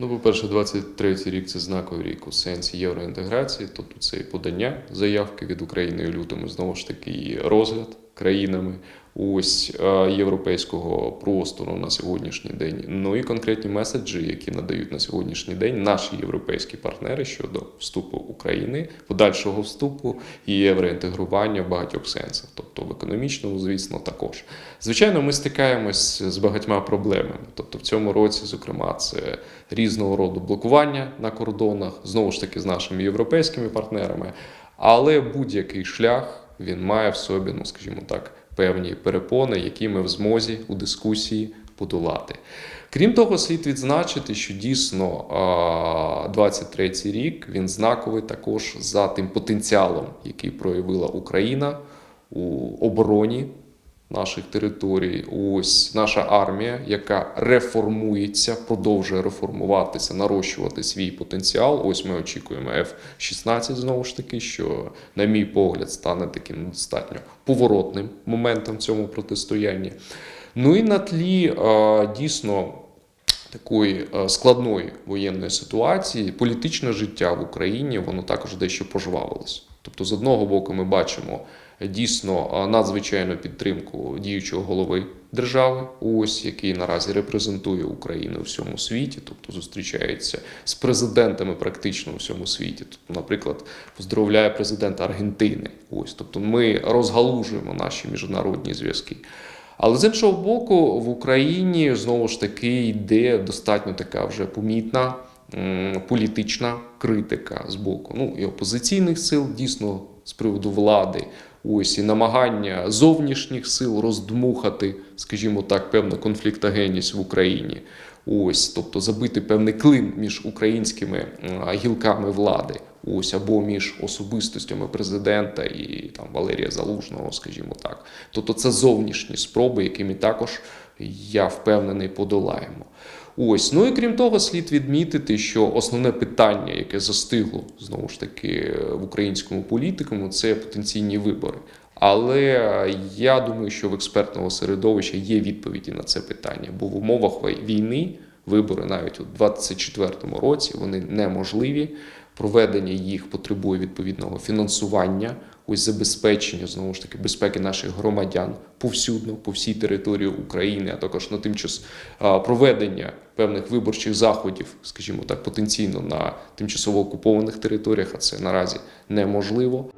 Ну, по-перше, 23-й рік це знаковий рік у сенсі євроінтеграції, тобто це і подання заявки від України у лютому, знову ж таки, і розгляд країнами ось е, європейського простору на сьогоднішній день. Ну і конкретні меседжі, які надають на сьогоднішній день наші європейські партнери щодо вступу України, подальшого вступу і євроінтегрування в багатьох сенсах, тобто в економічному, звісно, також. Звичайно, ми стикаємось з багатьма проблемами. Тобто, в цьому році, зокрема, це різного роду блокування на кордонах, знову ж таки, з нашими європейськими партнерами. Але будь-який шлях він має в собі, ну скажімо так, певні перепони, які ми в змозі у дискусії подолати. Крім того, слід відзначити, що дійсно 23-й рік він знаковий також за тим потенціалом, який проявила Україна у обороні наших територій. Ось наша армія, яка реформується, продовжує реформуватися, нарощувати свій потенціал. Ось ми очікуємо F-16 знову ж таки, що, на мій погляд, стане таким достатньо поворотним моментом в цьому протистоянні. Ну і на тлі дійсно такої складної воєнної ситуації політичне життя в Україні воно також дещо пожвавилось. Тобто, з одного боку, ми бачимо дійсно надзвичайну підтримку діючого голови держави, ось який наразі репрезентує Україну у всьому світі, тобто зустрічається з президентами практично у всьому світі. Тобто, наприклад, поздоровляє президента Аргентини. Ось, тобто, ми розгалужуємо наші міжнародні зв'язки. Але з іншого боку, в Україні знову ж таки йде достатньо така вже помітна політична критика з боку ну, і опозиційних сил, дійсно з приводу влади. Ось і намагання зовнішніх сил роздмухати, скажімо так, певну конфліктогенність в Україні. Ось, тобто забити певний клин між українськими гілками влади, ось або між особистостями президента і там Валерія Залужного, скажімо так. Тобто це зовнішні спроби, які ми також, я впевнений, подолаємо. Ось, ну і крім того, слід відмітити, що основне питання, яке застигло знову ж таки в українському політикуму, це потенційні вибори. Але я думаю, що в експертного середовища є відповіді на це питання, бо в умовах війни вибори навіть у 2024 році вони неможливі. Проведення їх потребує відповідного фінансування, ось забезпечення знову ж таки безпеки наших громадян повсюдно, по всій території України, а також на тимчас проведення певних виборчих заходів, скажімо так, потенційно на тимчасово окупованих територіях, а це наразі неможливо.